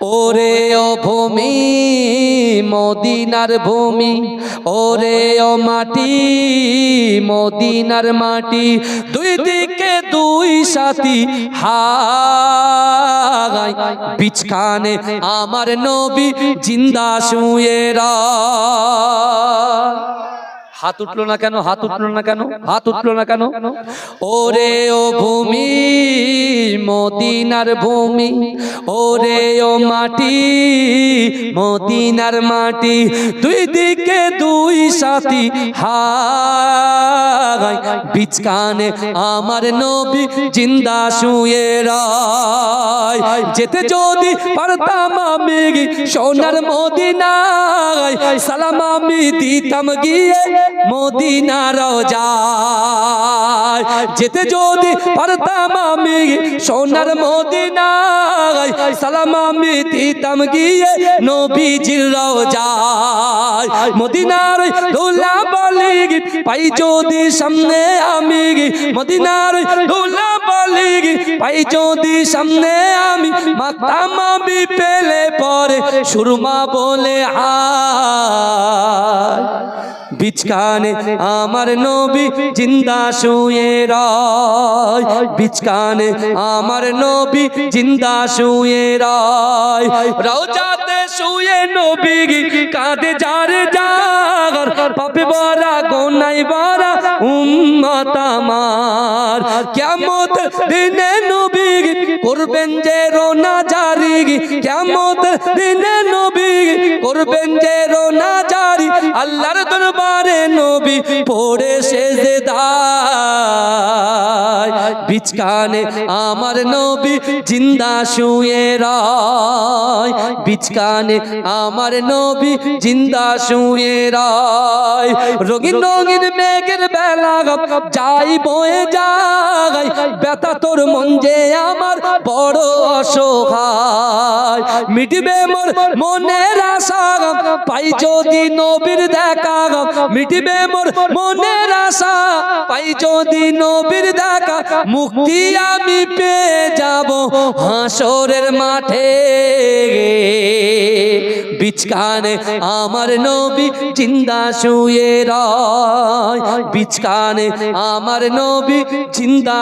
ওরে ও ভূমি, মদিনার ভূমি, ওরে ও মাটি, মদিনার মাটি, দুই দিকে দুই সাথী হাগাই বিছখানে আমার নবী জিন্দা শুয়ে রয়। হাত উঠল না কেন? হাত উঠল না কেন? হাত উঠল না কেন? ওরে ও ভূমি, মদিনার ভূমি, ওরে ও মাটি, মদিনার মাটি, দুই দিকে দুই সাথী হাই বিচকানে আমার নবী জিন্দা শুয়ে রায়। যেতে যদি পারতাম আমি সোনার মদিনায়, সালাম আমি দিতাম গিয়ে মদিনার যায় যেতে যদি পারতাম আমি সোনার মদিনায়, সালাম আমি দিতাম গিয়ে নবীজির রওজায় মদিনার দোলা বলি পাই যদি সামনে আমি। মদিনার দোলা বলি পাই যদি সামনে আমি। মাতাম আমি পেলে পরে সুরমা বলে হায়। বিচকানে আমার নবী জিন্দা শুয়ে রয়। বিচকানে আমার নবী জিন্দা শুয়ে রয়। রওজাতে শুয়ে নবী কাঁদে যার জাগর পাপে বরা গোনাই বরা উম্মত আমার। কেমত দিনে নবী করবেন যে রোনা জারি কেমত দিনে নবী করবেন যে রোনা জারি। আল্লাহর দরবারে নবী পড়ে সেজে দায় বিচকানে আমার নবী জিন্দা শুয়ে রায়। বিচকানে আমার নবী জিন্দা শুয়ে রায়। রঙিন রঙিন মেঘের বেলা যাই বয়ে যায়, ব্যথা তোর মন যে আমার বড় অসহায়। মিটবে মোর মনের আশা, পাই যদি নবীর দেখা, মিটবে মোর মনের আশা, পাই যদি নবীর দেখা, মুক্তি আমি পেয়ে যাব হাসরের মাঠে। বিচকানে আমার নবী জিন্দা শুয়ে রয়। বিচকানে আমার নবী জিন্দা